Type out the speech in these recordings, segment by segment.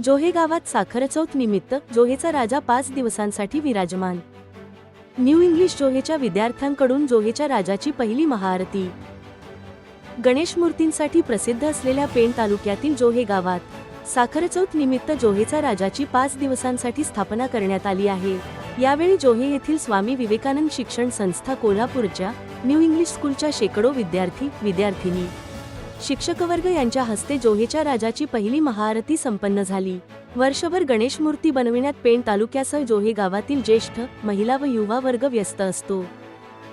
जोहे गावात साखरचौथ निमित्त जोहेचा राजा पाच दिवसांसाठी विराजमान. न्यू इंग्लिश जोहेच्या विद्यार्थ्यांकडून जोहेच्या राजाची पहिली महाआरती. गणेश मूर्तींसाठी प्रसिद्ध असलेल्या पेण तालुक्यातील जोहे गावात साखरचौथ निमित्त जोहेचा राजाची पाच दिवसांसाठी स्थापना करण्यात आली आहे. यावेळी जोहे येथील स्वामी विवेकानंद शिक्षण संस्था कोल्हापूरच्या न्यू इंग्लिश स्कूलच्या शेकडो विद्यार्थी विद्यार्थिनी शिक्षकवर्ग यांच्या हस्ते जोहेच्या राजाची पहिली महाआरती संपन्न झाली. वर्षभर गणेश मूर्ती बनविण्यात पेण तालुक्यासह जोहे गावातील ज्येष्ठ महिला व युवा वर्ग व्यस्त असतो.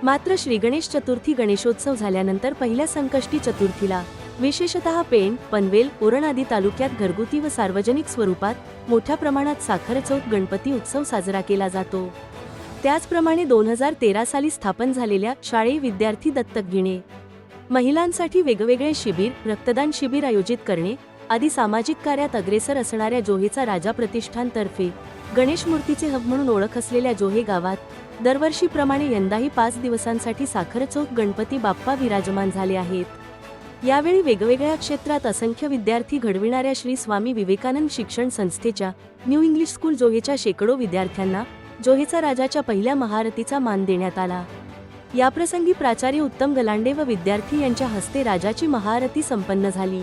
मात्र श्रीगणेश चतुर्थी गणेशोत्सव झाल्यानंतर पहिल्या संकष्टी चतुर्थीला विशेषतः पेण पनवेल उरण आदी तालुक्यात घरगुती व सार्वजनिक स्वरूपात मोठ्या प्रमाणात साखरचौथ गणपती उत्सव साजरा केला जातो. त्याचप्रमाणे दोन हजार तेरा साली स्थापन झालेल्या शाळे विद्यार्थी दत्तक घेणे महिलांसाठी वेगवेगळे शिबिर रक्तदान शिबिर आयोजित करणे आदी सामाजिक कार्यात अग्रेसर असणाऱ्या जोहेचा राजा प्रतिष्ठानतर्फे गणेश मूर्तीचे हब म्हणून ओळख असलेल्या जोहे गावात दरवर्षीप्रमाणे यंदाही पाच दिवसांसाठी साखरचौथ गणपती बाप्पा विराजमान झाले आहेत. यावेळी वेगवेगळ्या क्षेत्रात असंख्य विद्यार्थी घडविणाऱ्या श्री स्वामी विवेकानंद शिक्षण संस्थेच्या न्यू इंग्लिश स्कूल जोहेच्या शेकडो विद्यार्थ्यांना जोहेचा राजाच्या पहिल्या महारथीचा मान देण्यात आला. याप्रसंगी प्राचार्य उत्तम गलांडे व विद्यार्थी यांच्या हस्ते राजाची महाआरती संपन्न झाली.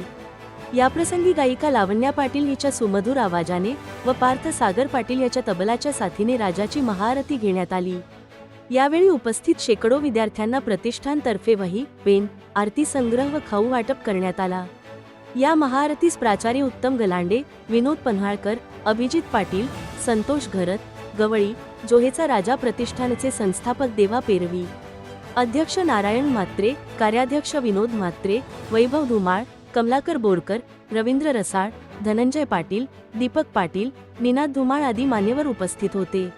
याप्रसंगी गायिका लावण्या पाटील हिच्या सुमधुर आवाजाने व पार्थ सागर पाटील याच्या तबलाच्या साथीने राजाची महाआरती घेण्यात आली. यावेळी उपस्थित शेकडो विद्यार्थ्यांना प्रतिष्ठानतर्फे वही पेन आरती संग्रह व खाऊ वाटप करण्यात आला. या महाआरतीस प्राचार्य उत्तम गलांडे विनोद पन्हाळकर अभिजित पाटील संतोष घरत गवळी जोहेचा राजा प्रतिष्ठानचे संस्थापक देवा पेरवी. अध्यक्ष नारायण म्हात्रे कार्याध्यक्ष विनोद म्हात्रे वैभव धुमाळ कमलाकर बोरकर रवींद्र रसाळ धनंजय पाटील दीपक पाटील निनाद धुमाळ आदी मान्यवर उपस्थित होते.